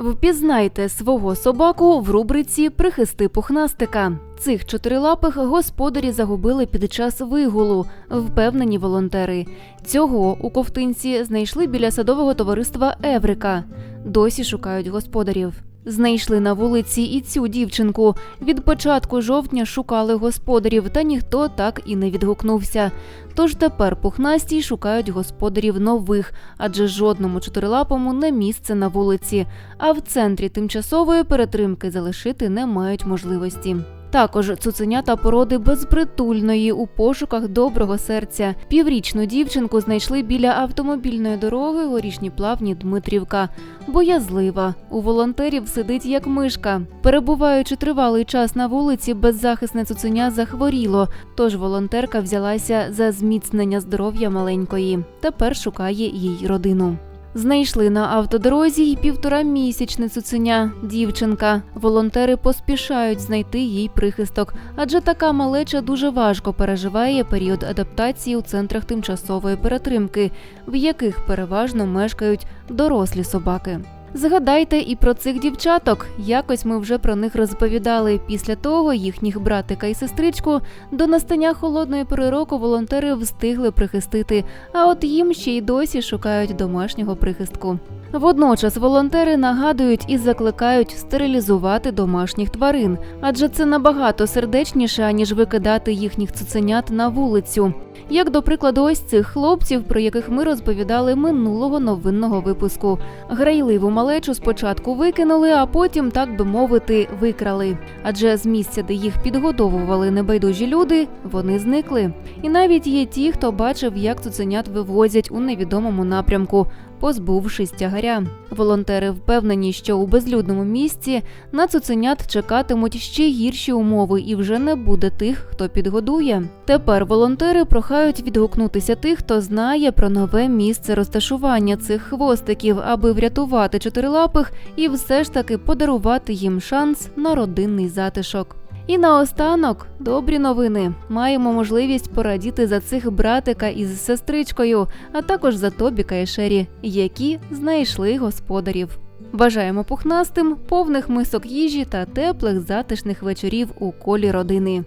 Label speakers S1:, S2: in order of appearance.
S1: Впізнайте свого собаку в рубриці Прихисти пухнастика. Цих чотирилапих господарі загубили під час вигулу, впевнені волонтери. Цього у ковтинці знайшли біля садового товариства Еврика. Досі шукають господарів. Знайшли на вулиці і цю дівчинку. Від початку жовтня шукали господарів, та ніхто так і не відгукнувся. Тож тепер пухнасті шукають господарів нових, адже жодному чотирилапому не місце на вулиці, а в центрі тимчасової перетримки залишити не мають можливості. Також цуценята породи безпритульної у пошуках доброго серця. Піврічну дівчинку знайшли біля автомобільної дороги горішні плавні Дмитрівка. Боязлива. У волонтерів сидить як мишка. Перебуваючи тривалий час на вулиці, беззахисне цуценя захворіло. Тож волонтерка взялася за зміцнення здоров'я маленької. Тепер шукає їй родину. Знайшли на автодорозі й півторамісячне цуценя дівчинка. Волонтери поспішають знайти їй прихисток, адже така малеча дуже важко переживає період адаптації у центрах тимчасової перетримки, в яких переважно мешкають дорослі собаки. Згадайте і про цих дівчаток. Якось ми вже про них розповідали. Після того їхніх братика і сестричку до настання холодної пори року волонтери встигли прихистити, а от їм ще й досі шукають домашнього прихистку. Водночас волонтери нагадують і закликають стерилізувати домашніх тварин, адже це набагато сердечніше, аніж викидати їхніх цуценят на вулицю. Як до прикладу, ось цих хлопців, про яких ми розповідали минулого новинного випуску. Грайливу малечу спочатку викинули, а потім, так би мовити, викрали. Адже з місця, де їх підгодовували небайдужі люди, вони зникли. І навіть є ті, хто бачив, як цуценят вивозять у невідомому напрямку, позбувшись тягаря. Волонтери впевнені, що у безлюдному місці на цуценят чекатимуть ще гірші умови, і вже не буде тих, хто підгодує. Тепер волонтери прохають відгукнутися тих, хто знає про нове місце розташування цих хвостиків, аби врятувати чотирилапих і все ж таки подарувати їм шанс на родинний затишок. І наостанок добрі новини. Маємо можливість порадіти за цих братика із сестричкою, а також за Тобіка і Шері, які знайшли господарів. Бажаємо пухнастим, повних мисок їжі та теплих затишних вечорів у колі родини.